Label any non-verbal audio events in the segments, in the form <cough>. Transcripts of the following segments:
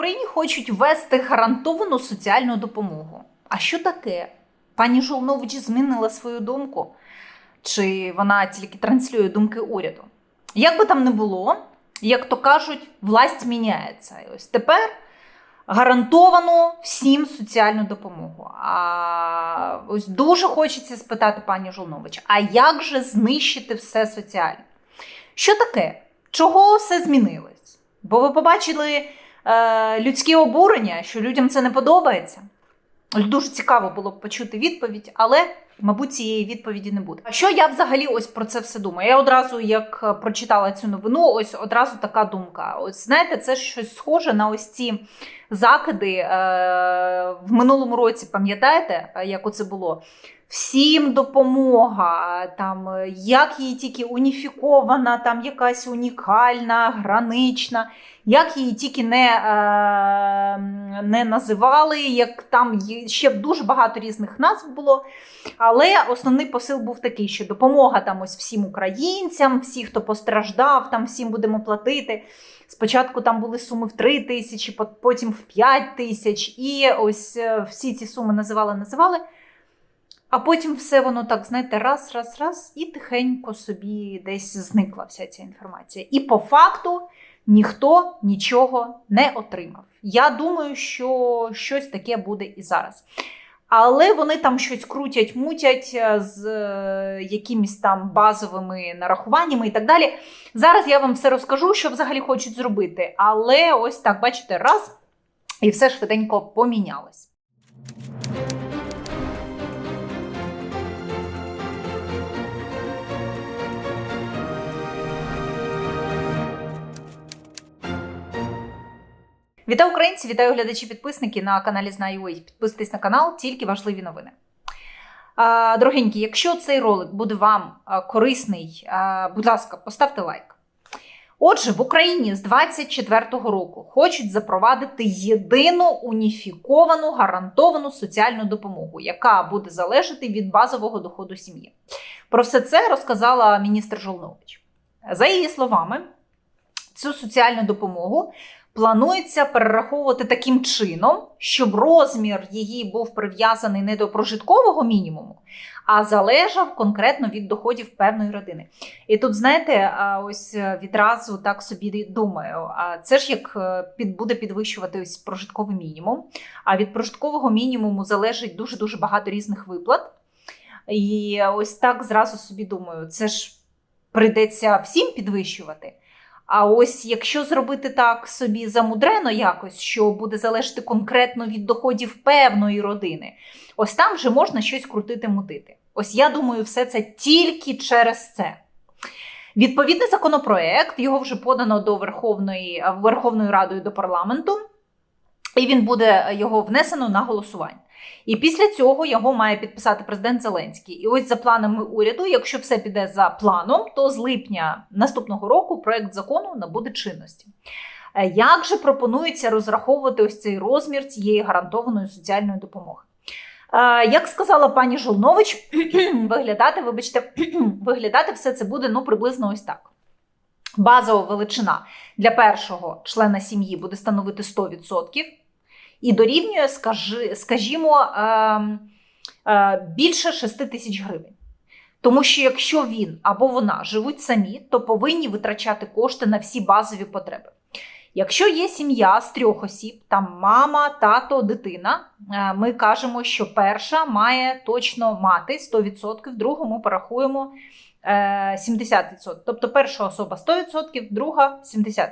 Україні хочуть ввести гарантовану соціальну допомогу. А що таке? Пані Жолнович змінила свою думку? Чи вона тільки транслює думки уряду? Як би там не було, як то кажуть, власть міняється. І ось тепер гарантовано всім соціальну допомогу. А ось дуже хочеться спитати пані Жолнович, а як же знищити все соціальне? Що таке? Чого все змінилось? Бо ви побачили е, людські обурення, що людям це не подобається. Дуже цікаво було б почути відповідь, але, мабуть, цієї відповіді не буде. А що я взагалі ось про це все думаю? Я одразу, як е, прочитала цю новину, ось одразу така думка. Ось знаєте, це щось схоже на ось ці закиди е, в минулому році, пам'ятаєте, е, як оце було? Всім допомога, там е, як її тільки уніфікована, там якась унікальна, гранична, як її тільки не, е, не називали, як там ще дуже багато різних назв було. Але основний посил був такий, що допомога там ось всім українцям, всі, хто постраждав, там всім будемо платити. Спочатку там були суми в 3 тисячі, пот- потім в 5 тисяч, і ось е, всі ці суми називали, називали. А потім все воно так, знаєте, раз, раз, раз, і тихенько собі десь зникла вся ця інформація. І по факту ніхто нічого не отримав. Я думаю, що щось таке буде і зараз. Але вони там щось крутять, мутять е, з е, якимись там базовими нарахуваннями і так далі. Зараз я вам все розкажу, що взагалі хочуть зробити. Але ось так, бачите, раз, і все швиденько помінялось. Вітаю українці, вітаю глядачі підписники на каналі Знаю.ua. Підписуйтесь на канал, тільки важливі новини. Дорогенькі, якщо цей ролик буде вам корисний, будь ласка, поставте лайк. Отже, в Україні з 24-го року хочуть запровадити єдину уніфіковану гарантовану соціальну допомогу, яка буде залежати від базового доходу сім'ї. Про все це розказала міністр Жолнович. За її словами, цю соціальну допомогу планується перераховувати таким чином, щоб розмір її був прив'язаний не до прожиткового мінімуму, а залежав конкретно від доходів певної родини. І тут, знаєте, ось е, відразу так собі думаю: а це ж як е, під буде підвищувати ось прожитковий мінімум. А від прожиткового мінімуму залежить дуже дуже багато різних виплат. І ось так зразу собі думаю, це ж прийдеться всім підвищувати. А ось якщо зробити так собі замудрено якось, що буде залежати конкретно від доходів певної родини, ось там вже можна щось крутити, мутити. Ось я думаю, все це тільки через це. Відповідний законопроект його вже подано до Верховної Верховною Радою до парламенту, і він буде його внесено на голосування. І після цього його має підписати президент Зеленський. І ось за планами уряду, якщо все піде за планом, то з липня наступного року проект закону набуде чинності. Е, Як же пропонується розраховувати ось цей розмір цієї гарантованої соціальної допомоги? Е, Як сказала пані Жолнович, <clears throat> виглядати, вибачте, <clears throat> виглядати все це буде ну приблизно ось так. Базова величина для першого члена сім'ї буде становити 100% і дорівнює, скажімо, е, е, більше 6 тисяч гривень. Тому що якщо він або вона живуть самі, то повинні витрачати кошти на всі базові потреби. Якщо є сім'я з трьох осіб, там мама, тато, дитина, е, ми кажемо, що перша має точно мати 100%, другу ми порахуємо 70%. Тобто перша особа 100%, друга 70%.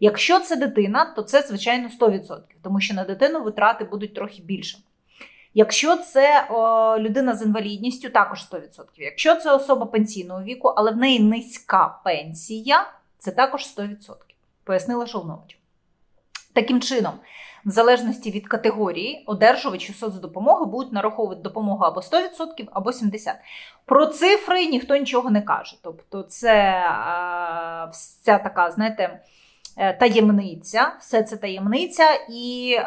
Якщо це дитина, то це, звичайно, 100%, тому що на дитину витрати будуть трохи більше. Якщо це о, людина з інвалідністю, також 100%. Якщо це особа пенсійного віку, але в неї низька пенсія, це також 100%, пояснила Шовнович. Таким чином, в залежності від категорії, одержувачі соцдопомоги будуть нараховувати допомогу або 100%, або 70%. Про цифри ніхто нічого не каже. Тобто, це вся така, знаєте, е, таємниця, все це таємниця, і е,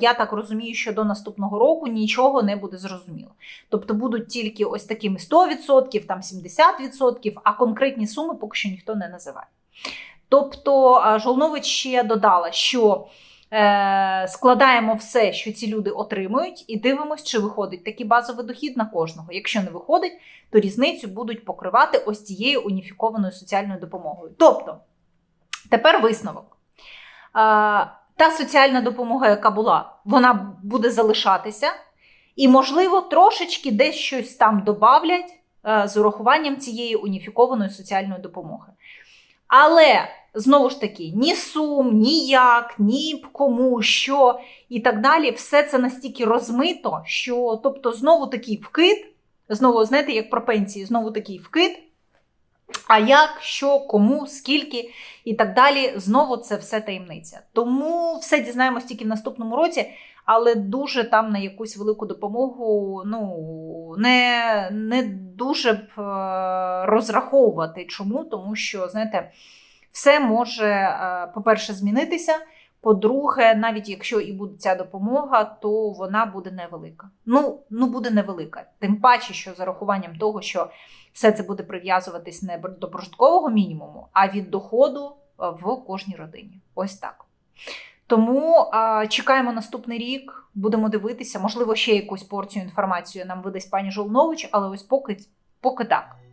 я так розумію, що до наступного року нічого не буде зрозуміло. Тобто будуть тільки ось такими 100%, там 70%, а конкретні суми поки що ніхто не називає. Тобто, Жолнович ще додала, що складаємо все, що ці люди отримують, і дивимося, чи виходить такий базовий дохід на кожного. Якщо не виходить, то різницю будуть покривати ось цією уніфікованою соціальною допомогою. Тобто, тепер висновок. Та соціальна допомога, яка була, вона буде залишатися, і, можливо, трошечки десь щось там добавлять е, з урахуванням цієї уніфікованої соціальної допомоги. Але знову ж таки, ні сум, ні як, ні кому, що і так далі, все це настільки розмито, що тобто знову такий вкид, знову знаєте, як про пенсії, знову такий вкид. А як, що, кому, скільки і так далі, знову це все таємниця. Тому все дізнаємось тільки в наступному році, але дуже там на якусь велику допомогу ну, не, не дуже б е, розраховувати. Чому? Тому що, знаєте, все може, е, по-перше, змінитися. По-друге, навіть якщо і буде ця допомога, то вона буде невелика. Ну, ну буде невелика. Тим паче, що за рахуванням того, що все це буде прив'язуватись не до прожиткового мінімуму, а від доходу е, в кожній родині. Ось так. Тому а, чекаємо наступний рік, будемо дивитися. Можливо, ще якусь порцію інформації нам видасть пані Жолнович, але ось поки, поки так.